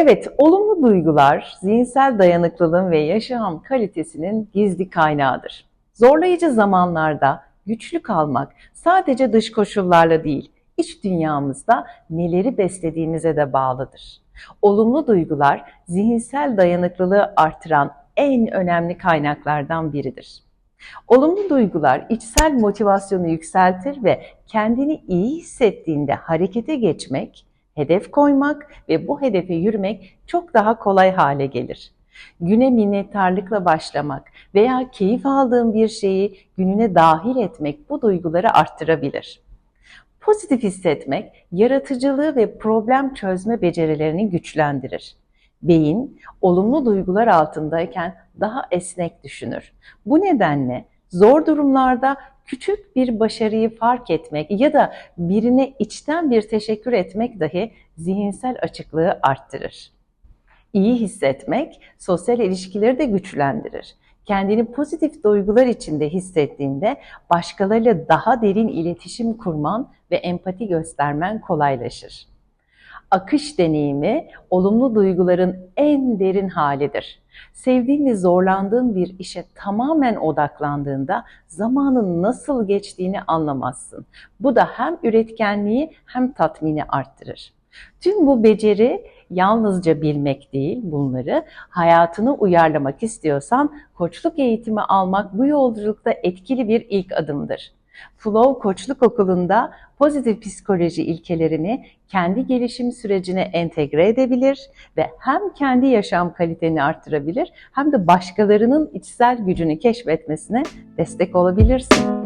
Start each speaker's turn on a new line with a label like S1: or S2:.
S1: Evet, olumlu duygular zihinsel dayanıklılığın ve yaşam kalitesinin gizli kaynağıdır. Zorlayıcı zamanlarda güçlü kalmak sadece dış koşullarla değil, iç dünyamızda neleri beslediğimize de bağlıdır. Olumlu duygular zihinsel dayanıklılığı artıran en önemli kaynaklardan biridir. Olumlu duygular içsel motivasyonu yükseltir ve kendini iyi hissettiğinde harekete geçmek, hedef koymak ve bu hedefe yürümek çok daha kolay hale gelir. Güne minnettarlıkla başlamak veya keyif aldığın bir şeyi gününe dahil etmek bu duyguları arttırabilir. Pozitif hissetmek, yaratıcılığı ve problem çözme becerilerini güçlendirir. Beyin, olumlu duygular altındayken daha esnek düşünür. Bu nedenle zor durumlarda küçük bir başarıyı fark etmek ya da birine içten bir teşekkür etmek dahi zihinsel açıklığı arttırır. İyi hissetmek sosyal ilişkileri de güçlendirir. Kendini pozitif duygular içinde hissettiğinde başkalarıyla daha derin iletişim kurman ve empati göstermen kolaylaşır. Akış deneyimi olumlu duyguların en derin halidir. Sevdiğin ve zorlandığın bir işe tamamen odaklandığında zamanın nasıl geçtiğini anlamazsın. Bu da hem üretkenliği hem tatmini arttırır. Tüm bu beceri yalnızca bilmek değil bunları hayatını uyarlamak istiyorsan koçluk eğitimi almak bu yolculukta etkili bir ilk adımdır. Flow Koçluk Okulu'nda pozitif psikoloji ilkelerini kendi gelişim sürecine entegre edebilir ve hem kendi yaşam kaliteni arttırabilir hem de başkalarının içsel gücünü keşfetmesine destek olabilirsin.